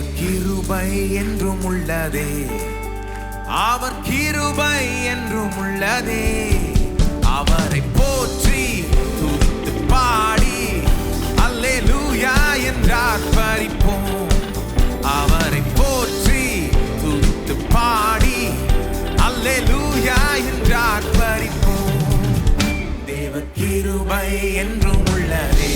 தேவ கிருபை என்றும் உள்ளதே. அவர் கிருபை என்றும் உள்ளதே. அவரை போற்றி துதித்து பாடி அல்லே லூயா என்றார் பறிப்போம் அவரை போற்றி துதித்து பாடி அல்லே லூயா என்றார் பறிப்போம் தேவ கிருபை என்றும் உள்ளதே.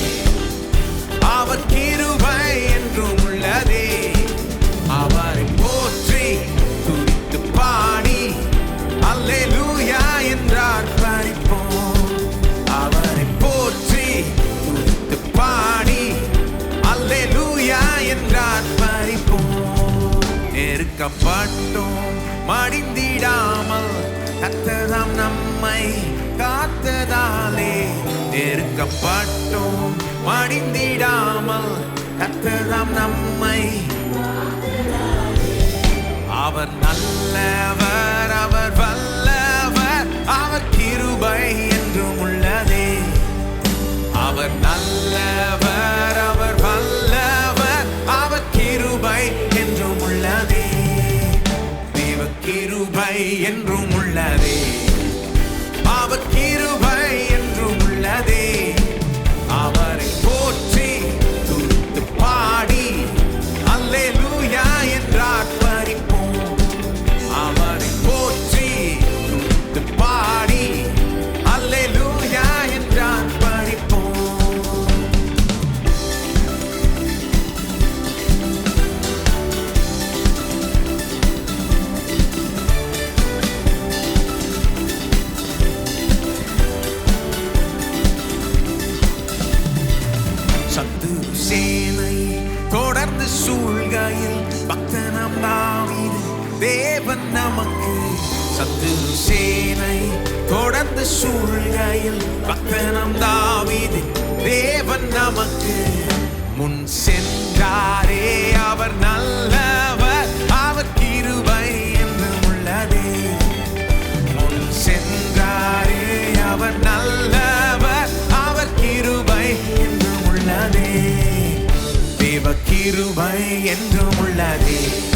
கத்ததாலே நெருக்கம் பாட்டோம் மடிந்திடாமல் கத்ததாம் நம்மை. அவர் நல்லவர் அவர் வல்லவர் அவர் கிருபை தொடர்ந்து சூழ்கையில் பக்தனம் தாவிது தேவன் நமக்கு சத்து சேனை. தொடர்ந்து சூழ்கையில் பக்தனம் தாவிது தேவன் நமக்கு முன் சென்றாரே. அவர் நல்ல கிருபை என்றும் உள்ளதே.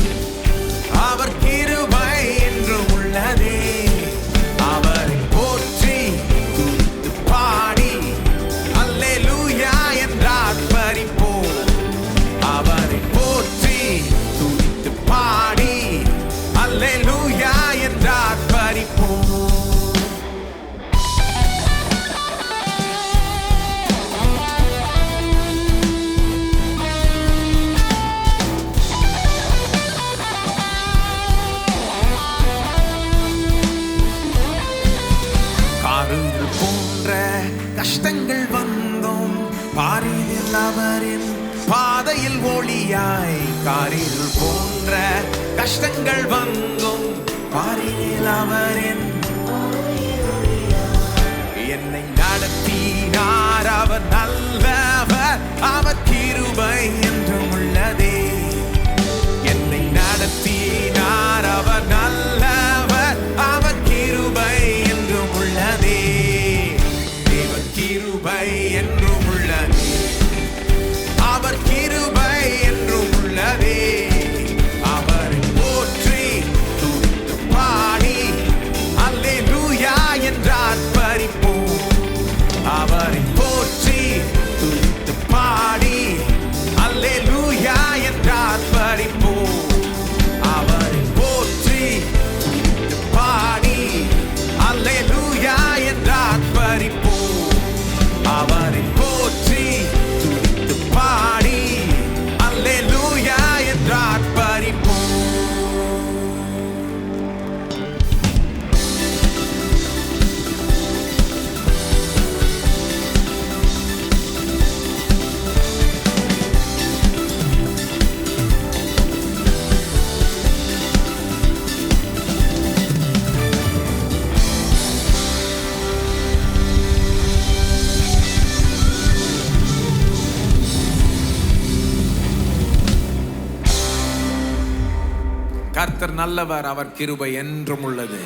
நல்லவர் அவர் கிருபை என்றும் உள்ளது.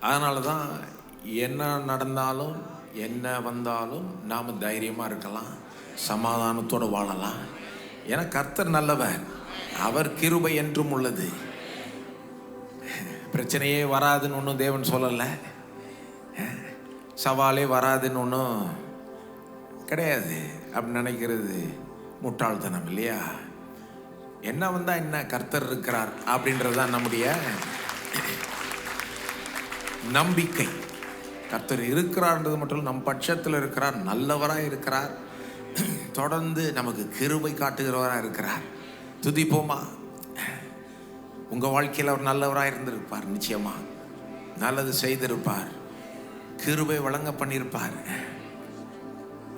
அதனால தான் என்ன நடந்தாலும் என்ன வந்தாலும் நாம் தைரியமாக இருக்கலாம் சமாதானத்தோடு வாழலாம். ஏன்னா கர்த்தர் நல்லவர் அவர் கிருபை என்றும் உள்ளது. பிரச்சனையே வராதுன்னு ஒன்றும் தேவன் சொல்லலை. சவாலே வராதுன்னு ஒன்றும் கிடையாது. அப்படின்னு நினைக்கிறது முட்டாள்தனம் இல்லையா? என்ன வந்தா என்ன கர்த்தர் இருக்கிறார் அப்படின்றது தான் நம்முடைய நம்பிக்கை. கர்த்தர் இருக்கிறார்ன்றது மட்டும் நம் பட்சத்தில் இருக்கிறார் நல்லவராக இருக்கிறார். தொடர்ந்து நமக்கு கிருபை காட்டுகிறவராக இருக்கிறார். துதிப்போமா? உங்கள் வாழ்க்கையில் அவர் நல்லவராக இருந்திருப்பார் நிச்சயமாக நல்லது செய்திருப்பார். கிருபை வழங்க பண்ணியிருப்பார்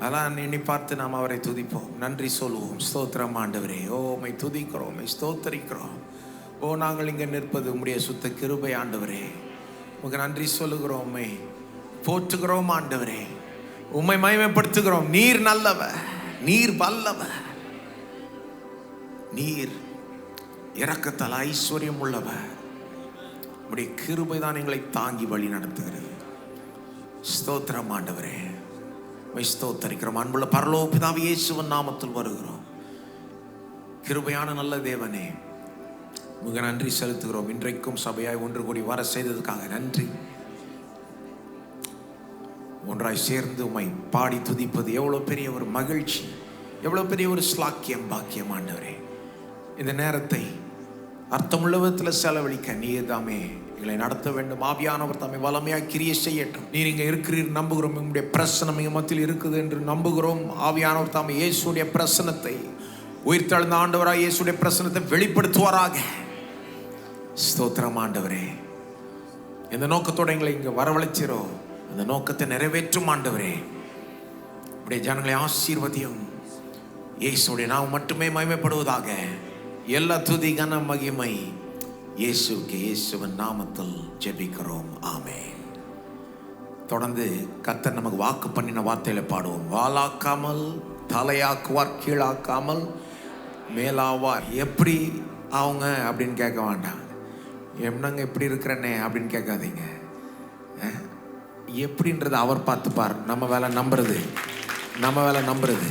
அதான் எண்ணி பார்த்து நாம் அவரை துதிப்போம். நன்றி சொல்லுவோம். ஸ்தோத்திரம் ஆண்டவரே. ஓ உம்மை துதிக்கிறோம் உம்மை ஸ்தோத்தரிக்கிறோம். ஓ நாங்கள் இங்கே நிற்பது உம்முடைய சுத்த கிருபை ஆண்டவரே. உமக்கு நன்றி சொல்லுகிறோம் உண்மை போற்றுகிறோம் ஆண்டவரே. உம்மை மயமைப்படுத்துகிறோம் நீர் நல்லவ நீர் வல்லவ. நீர் இறக்கத்தால் ஐஸ்வர்யம் உள்ளவ. உடைய கிருபை தான் எங்களை தாங்கி வழி நடத்துகிறது. ஸ்தோத்திரம் ஆண்டவரே. ஸ்தோத்தரிக்கிறோம் அன்புள்ள பரலோ பிதாவே இயேசுவின் நாமத்தில் வருகிறோம். கிருபையான நல்ல தேவனே மிக நன்றி செலுத்துகிறோம். இன்றைக்கும் சபையாய் ஒன்று கூடி வர செய்ததுக்காக நன்றி. ஒன்றாய் சேர்ந்து உமை பாடி துதிப்பது எவ்வளோ பெரிய ஒரு மகிழ்ச்சி எவ்வளோ பெரிய ஒரு ஸ்லாக்கியம் பாக்கியம் ஆண்டவரே. இந்த நேரத்தை அர்த்தமுள்ள விதத்தில் செலவழிக்க நீதாமே தாமே எங்களை நடத்த வேண்டும். ஆவியானவர் தம்மை வளமையாக கிரிய செய்யட்டும். நீர் இங்கே இருக்கிறீர் நம்புகிறோம். உங்களுடைய பிரசனம் எங்கள் மத்தியில் இருக்குது என்று நம்புகிறோம். ஆவியானவர் தாமை இயேசுடைய பிரசனத்தை உயிர்த்தெழுந்த ஆண்டவராக இயேசுடைய பிரசனத்தை வெளிப்படுத்துவாராக. ஸ்தோத்திரம் ஆண்டவரே. எந்த நோக்கத்தோட எங்களை இங்கே வரவழைச்சிரோ. அந்த நோக்கத்தை நிறைவேற்றும் ஆண்டவரே. உடைய ஜனங்களை ஆசீர்வதியும். இயேசுடைய நாம் மட்டுமே மகிமைப்படுவதாக. எல்லா துதி கன மகிமை இயேசுக்கு இயேசுவின் நாமத்தில் ஜெபிக்கிறோம். ஆமே தொடர்ந்து கத்தர் நமக்கு வாக்கு பண்ணின வார்த்தையில பாடுவோம். வாலாக்காமல் தலையாக்குவார் கீழாக்காமல் மேலாவார். எப்படி அவங்க அப்படின்னு கேட்க வேண்டாம். என்னங்க எப்படி இருக்கிறனே அப்படின்னு கேட்காதீங்க. அஹ், எப்படின்றது அவர் பார்த்துப்பார். நம்ம வேலை நம்புறது. நம்ம வேலை நம்புறது.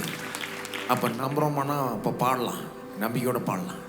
அப்போ நம்புகிறோம்னா அப்போ பாடலாம். நம்பிக்கையோட பாடலாம்.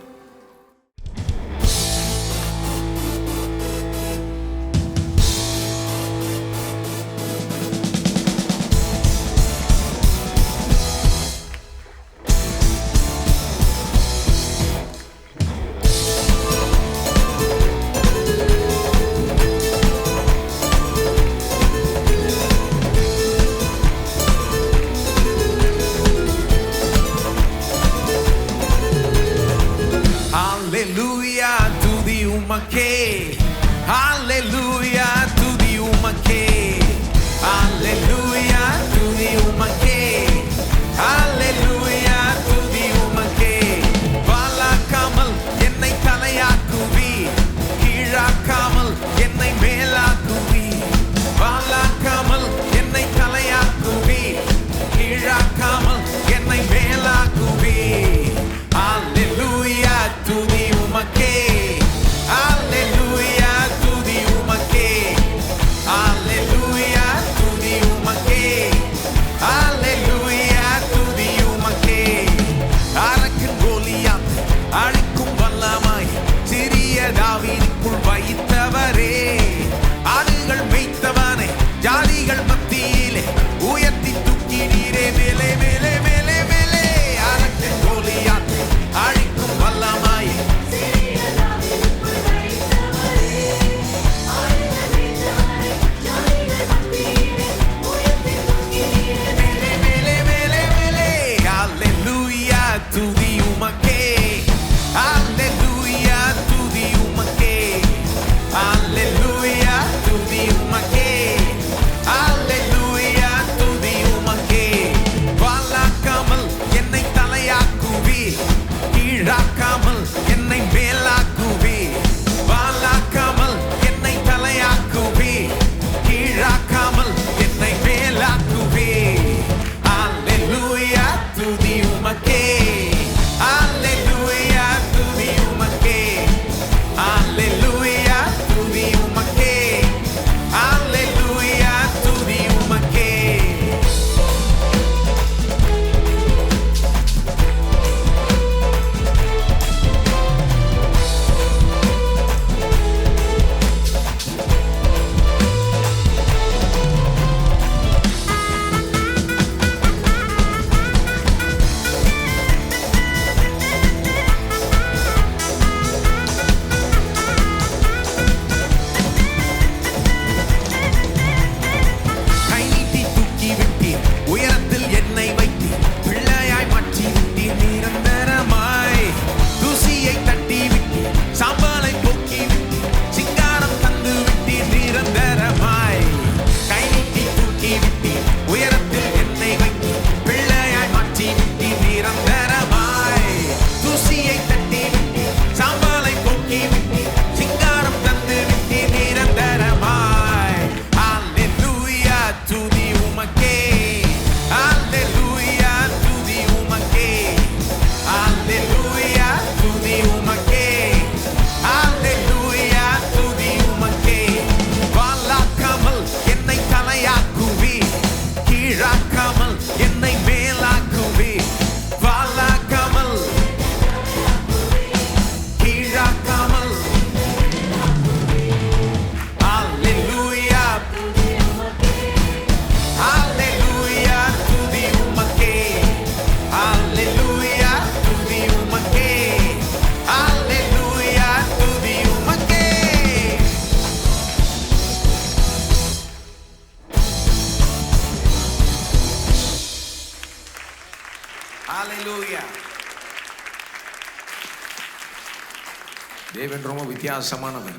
வித்தியாசமானவர்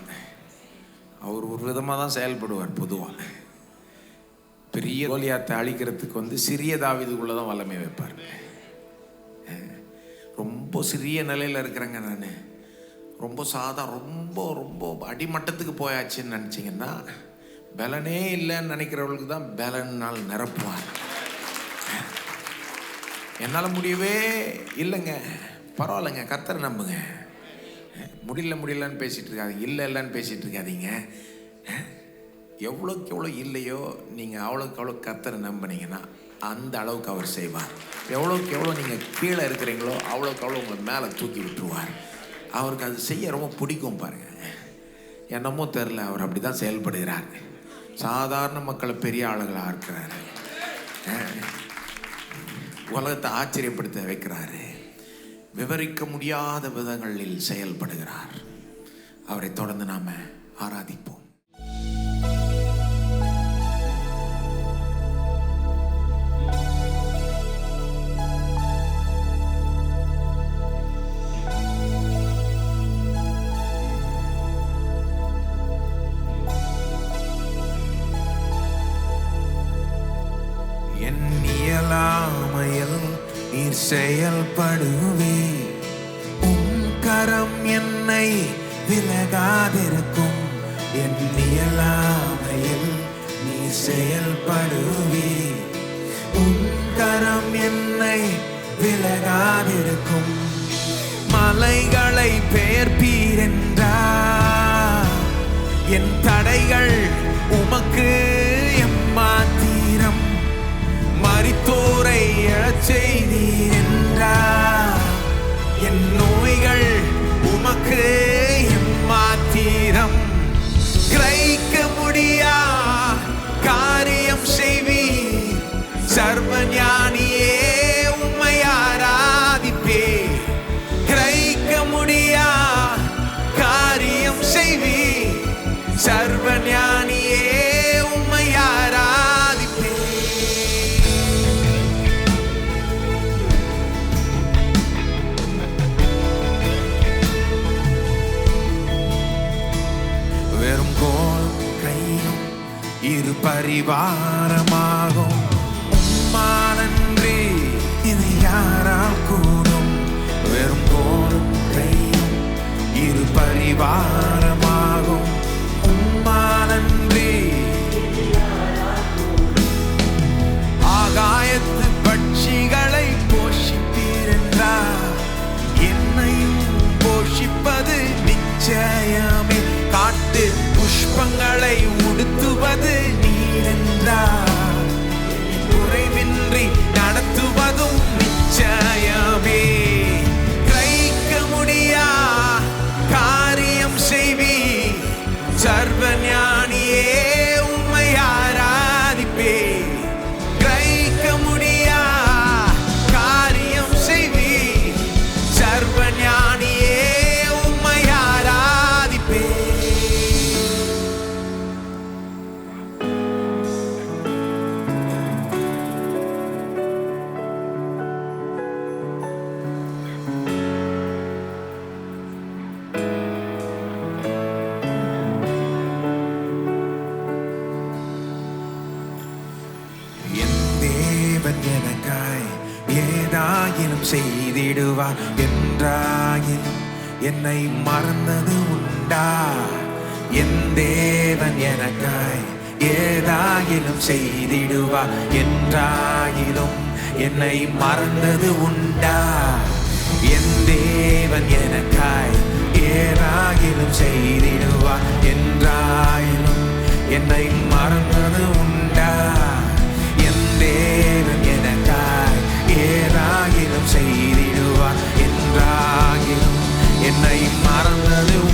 அவர் ஒரு விதமாக தான் செயல்படுவார் பொதுவாக பெரிய கோலியாத்தை அழிக்கிறதுக்கு வந்து சிறிய தாவிதுக்குள்ள தான் வல்லமை வைப்பார். ரொம்ப சிறிய நிலையில் இருக்கிறேங்க நான். ரொம்ப சாதா ரொம்ப ரொம்ப அடிமட்டத்துக்கு போயாச்சுன்னு நினச்சிங்கன்னா பலனே இல்லைன்னு நினைக்கிறவர்களுக்கு தான் பலனால் நிரப்புவார். என்னால் முடியவே இல்லைங்க. பரவாயில்லைங்க கத்தரை நம்புங்க. முடியல முடியலன்னு பேசிகிட்டு இருக்காது இல்லை இல்லைன்னு பேசிகிட்டு இருக்காதீங்க எவ்வளோக்கு எவ்வளோ இல்லையோ நீங்கள் அவ்வளோக்கு அவ்வளோ கர்த்தரை நம்பினீங்கன்னா அந்த அளவுக்கு அவர் செய்வார். எவ்வளோக்கு எவ்வளோ நீங்கள் கீழே இருக்கிறீங்களோ அவ்வளோக்கு அவ்வளோ உங்களை மேலே தூக்கி விட்டுருவார். அவருக்கு அது செய்ய ரொம்ப பிடிக்கும் பாருங்க. என்னமோ தெரில அவர் அப்படி தான் செயல்படுகிறார். சாதாரண மக்களை பெரிய ஆளுகளாக இருக்கிறாரு. உலகத்தை ஆச்சரியப்படுத்த வைக்கிறாரு. விவரிக்க முடியாத விதங்களில் செயல்படுகிறார். அவரை தொடர்ந்து நாம ஆராதிப்போம். என் இயலாமையில் நீர் செயல்படுவே. செயல்படுவே. உம் கரம் என்னை விலகாதிருக்கும். மலைகளை பெயர்ப்பீரென்றார். என் தடைகள் உமக்கு எம்மாத்திரம். மரித்தோரை எழச் செய்தீர் என்றார் என் நோய்கள் உமக்கு இரு பரிவாரமாகும். உம்மானன்றி இது யாரால் கூடும். வெறும் கோலும் கையும் இரு பரிவாரமாகும். உம்மானன்றி ஆகாயத்து பட்சிகளை போஷிப்பீரென்றார். என்னையும் போஷிப்பது நிச்சயமே. காட்டு புஷ்பங்களை உடுத்துவது நீரென்றார் நடத்துவதும் நிச்சயம். நடந்தது உண்டா என் தேவன் எனக்காய் ஏதாகிலும் செய்திடுவா. என்றாகிலும் என்னை மறந்தது உண்டா என் தேவன் எனக்காய் ஏதாகிலும் செய்திடுவா. என்றாயினும் என்னை மறந்தது உண்டா என் தேவன் எனக்காய் ஏதாகிலும் செய்திடுவார் என்னை மறந்தது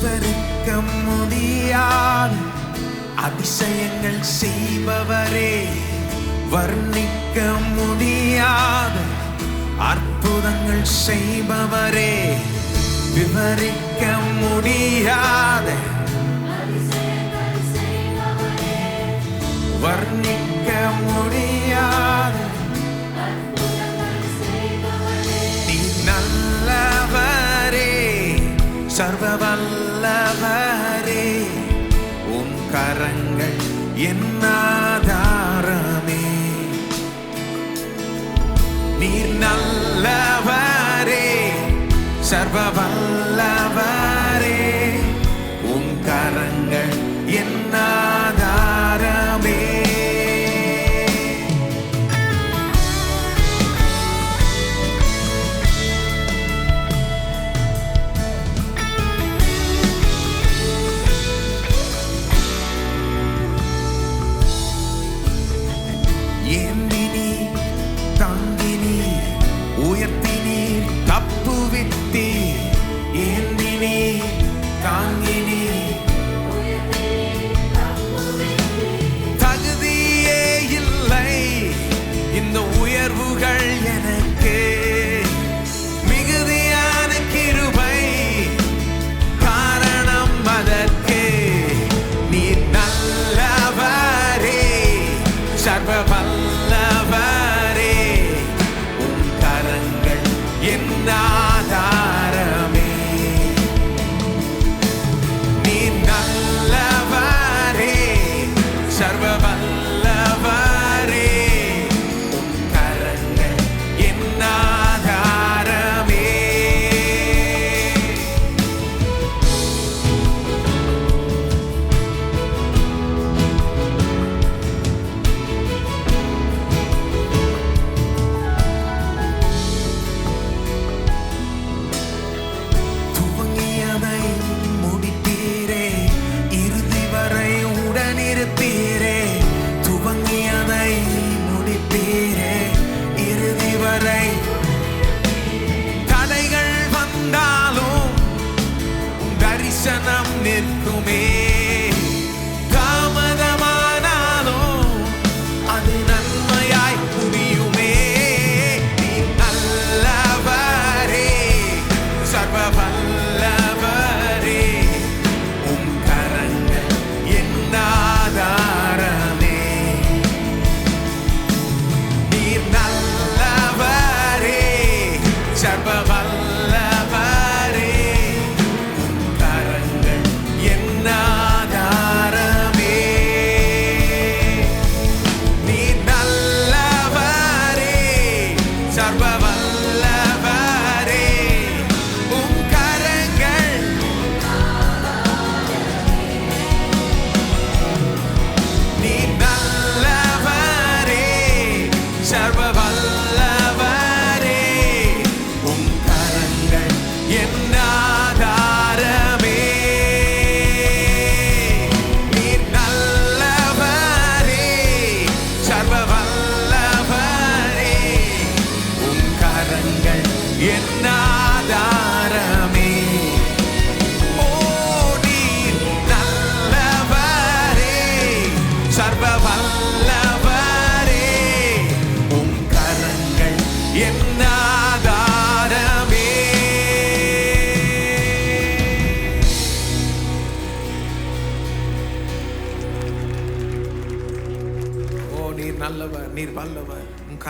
விவரிக்க முடியாது அதிசயங்கள் செய்பவரே வர்ணிக்க முடியாது அற்புதங்கள் செய்பவரே விவரிக்க முடியாது. வர்ணிக்க முடியாது. நீ நல்லவரே சர்வவல்ல என்னாதாரமே நீர் நல்லவரே சர்வ வல்லவரே.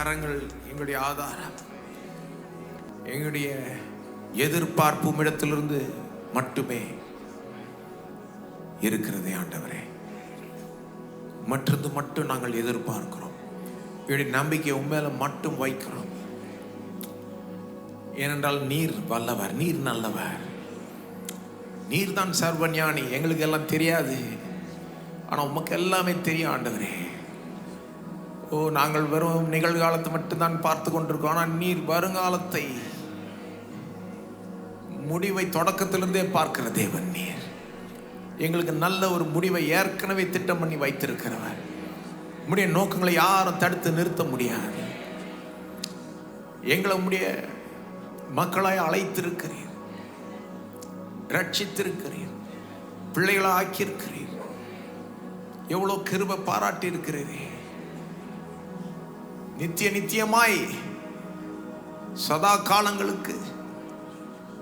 கரங்கள் எங்களுடைய ஆதாரம். எங்களுடைய எதிர்பார்ப்பும் இடத்திலிருந்து மட்டுமே இருக்கிறதே ஆண்டவரே. மற்றது மட்டும் நாங்கள் எதிர்பார்க்கிறோம். எங்களுடைய நம்பிக்கை உண்மையில மட்டும் வைக்கிறோம். ஏனென்றால் நீர் வல்லவர் நீர் நல்லவர். நீர் தான் சர்வஞானி. எங்களுக்கு எல்லாம் தெரியாது. ஆனால் உமக்கு எல்லாமே தெரியும் ஆண்டவரே. ஓ நாங்கள் வெறும் நிகழ்காலத்தை மட்டும்தான் பார்த்து கொண்டிருக்கோம். ஆனால் நீர் வருங்காலத்தை முடிவை தொடக்கத்திலிருந்தே பார்க்கிற தேவன் நீர். எங்களுக்கு நல்ல ஒரு முடிவை ஏற்கனவே திட்டம் பண்ணி வைத்திருக்கிறவர். உடைய நோக்கங்களை யாரும் தடுத்து நிறுத்த முடியாது. எங்களை உடைய மக்களாய் அழைத்திருக்கிறீர். ரட்சித்திருக்கிறீர். பிள்ளைகளை ஆக்கியிருக்கிறீர் எவ்வளோ கிருபை பாராட்டி இருக்கிறீரே நித்திய நித்தியமாய் சதா காலங்களுக்கு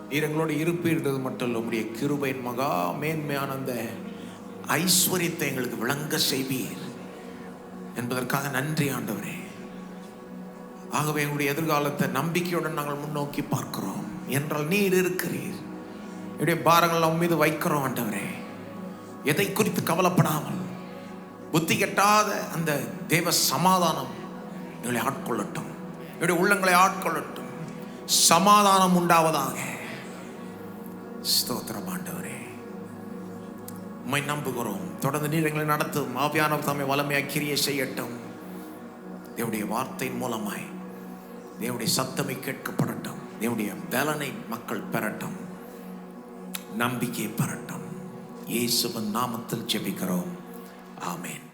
நீர் எங்களோட இருப்பீர்கள் மட்டும் இல்லை உம்முடைய கிருபையின் மகா மேன்மையான அந்த ஐஸ்வர்யத்தை எங்களுக்கு விளங்க செய்வீர் என்பதற்காக நன்றி ஆண்டவரே. ஆகவே எங்களுடைய எதிர்காலத்தை நம்பிக்கையுடன் நாங்கள் முன்னோக்கி பார்க்கிறோம். என்றால் நீர் இருக்கிறீர். என்னுடைய பாரங்கள் நம் மீது வைக்கிறோம் ஆண்டவரே. எதை குறித்து கவலைப்படாமல் புத்தி கெட்டாத அந்த தேவ சமாதானம் எங்களை ஆட்கொள்ளட்டும். என்னுடைய உள்ளங்களை ஆட்கொள்ளட்டும். சமாதானம் உண்டாவதாக. ஸ்தோத்திரம் ஆண்டவரே. உம்மை நம்புகிறோம். தொடர்ந்து நீர் எங்களை நடத்தும். ஆவியானவர் தம்மை வளமையாக கிரியை செய்யட்டும். தேவடைய வார்த்தையின் மூலமாய் தேவடைய சத்தமை கேட்கப்படட்டும். தேவடைய பலனை மக்கள் பெறட்டும். நம்பிக்கை பெறட்டும். இயேசுவன் நாமத்தில் ஜெபிக்கிறோம். ஆமேன்.